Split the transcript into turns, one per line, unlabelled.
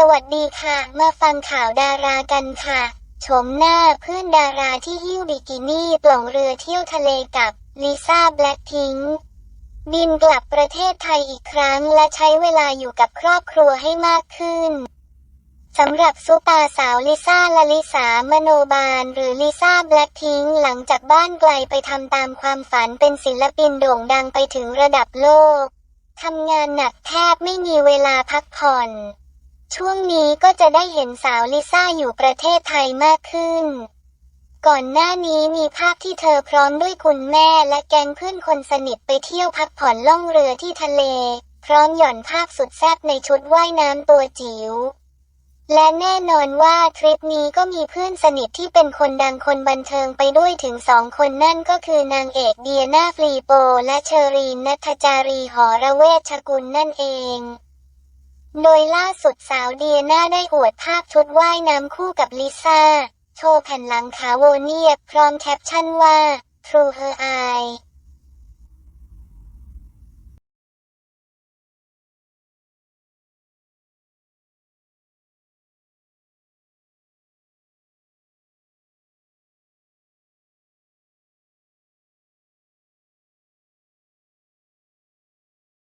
สวัสดีค่ะ มาฟังข่าวดารากันค่ะโฉมหน้าเพื่อนดาราที่หิ้วบิกินี่ปล่องเรือเที่ยวทะเลกับลิซ่าแบล็คพิงค์บินกลับประเทศไทยอีกครั้งและใช้เวลาอยู่กับครอบครัวให้มากขึ้นสำหรับซุปาสาวลิซ่าลลิสามโนบาล หรือลิซ่าแบล็คพิงค์หลังจากบ้านไกลไปทำตามความฝันเป็นศิลปินโด่งดังไปถึงระดับโลกทำงานหนักแทบไม่มีเวลาพักผ่อน ช่วงนี้ก็จะได้เห็นสาวลิซ่าอยู่ประเทศไทยมากขึ้น ก่อนหน้านี้มีภาพที่เธอพร้อมด้วยคุณแม่และแก๊งเพื่อนคนสนิทไปเที่ยวพักผ่อนล่องเรือที่ทะเล พร้อมหย่อนภาพสุดแซ่บในชุดว่ายน้ำตัวจิ๋ว และแน่นอนว่าทริปนี้ก็มีเพื่อนสนิทที่เป็นคนดังคนบันเทิงไปด้วยถึงสองคนนั่นก็คือนางเอกเดียนาฟรีโป และเชอรีนนัทจารีหอระเวชกุลนั่นเอง โดยล่าสุดสาวเดียนาได้อวดภาพชุดว่ายน้ำคู่กับลิซ่า โชว์แผ่นหลังขาโวเนียบพร้อมแคปชั่นว่า True Her Eye